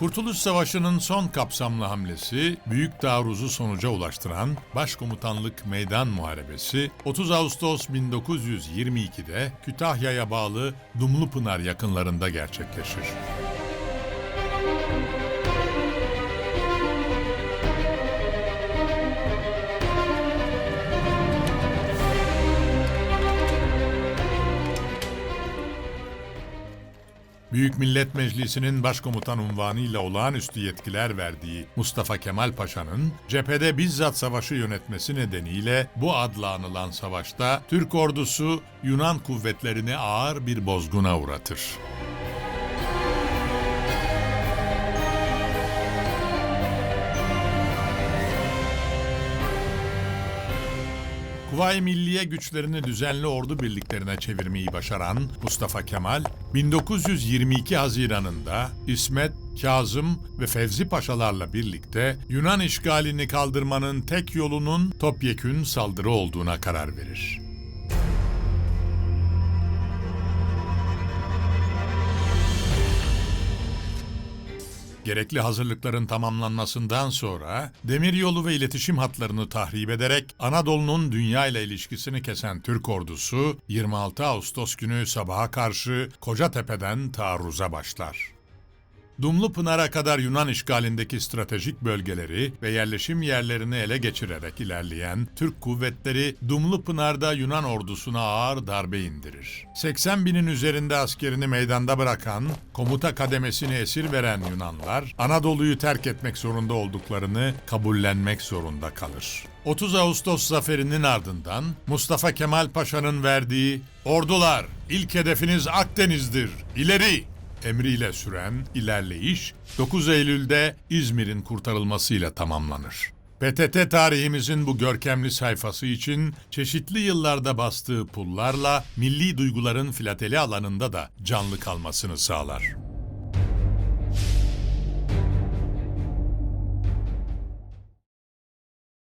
Kurtuluş Savaşı'nın son kapsamlı hamlesi büyük taarruzu sonuca ulaştıran Başkomutanlık Meydan Muharebesi 30 Ağustos 1922'de Kütahya'ya bağlı Dumlupınar yakınlarında gerçekleşir. Büyük Millet Meclisi'nin başkomutan unvanıyla olağanüstü yetkiler verdiği Mustafa Kemal Paşa'nın cephede bizzat savaşı yönetmesi nedeniyle bu adla anılan savaşta Türk ordusu Yunan kuvvetlerini ağır bir bozguna uğratır. Kuvayi Milliye güçlerini düzenli ordu birliklerine çevirmeyi başaran Mustafa Kemal, 1922 Haziran'ında İsmet, Kazım ve Fevzi Paşalarla birlikte Yunan işgalini kaldırmanın tek yolunun topyekün saldırı olduğuna karar verir. Gerekli hazırlıkların tamamlanmasından sonra demiryolu ve iletişim hatlarını tahrip ederek Anadolu'nun dünya ile ilişkisini kesen Türk ordusu 26 Ağustos günü sabaha karşı Kocatepe'den taarruza başlar. Dumlupınar'a kadar Yunan işgalindeki stratejik bölgeleri ve yerleşim yerlerini ele geçirerek ilerleyen Türk kuvvetleri Dumlupınar'da Yunan ordusuna ağır darbe indirir. 80 binin üzerinde askerini meydanda bırakan, komuta kademesini esir veren Yunanlar Anadolu'yu terk etmek zorunda olduklarını kabullenmek zorunda kalır. 30 Ağustos zaferinin ardından Mustafa Kemal Paşa'nın verdiği "Ordular, ilk hedefiniz Akdeniz'dir. İleri!" Emriyle süren ilerleyiş 9 Eylül'de İzmir'in kurtarılmasıyla tamamlanır. PTT tarihimizin bu görkemli sayfası için çeşitli yıllarda bastığı pullarla milli duyguların filateli alanında da canlı kalmasını sağlar.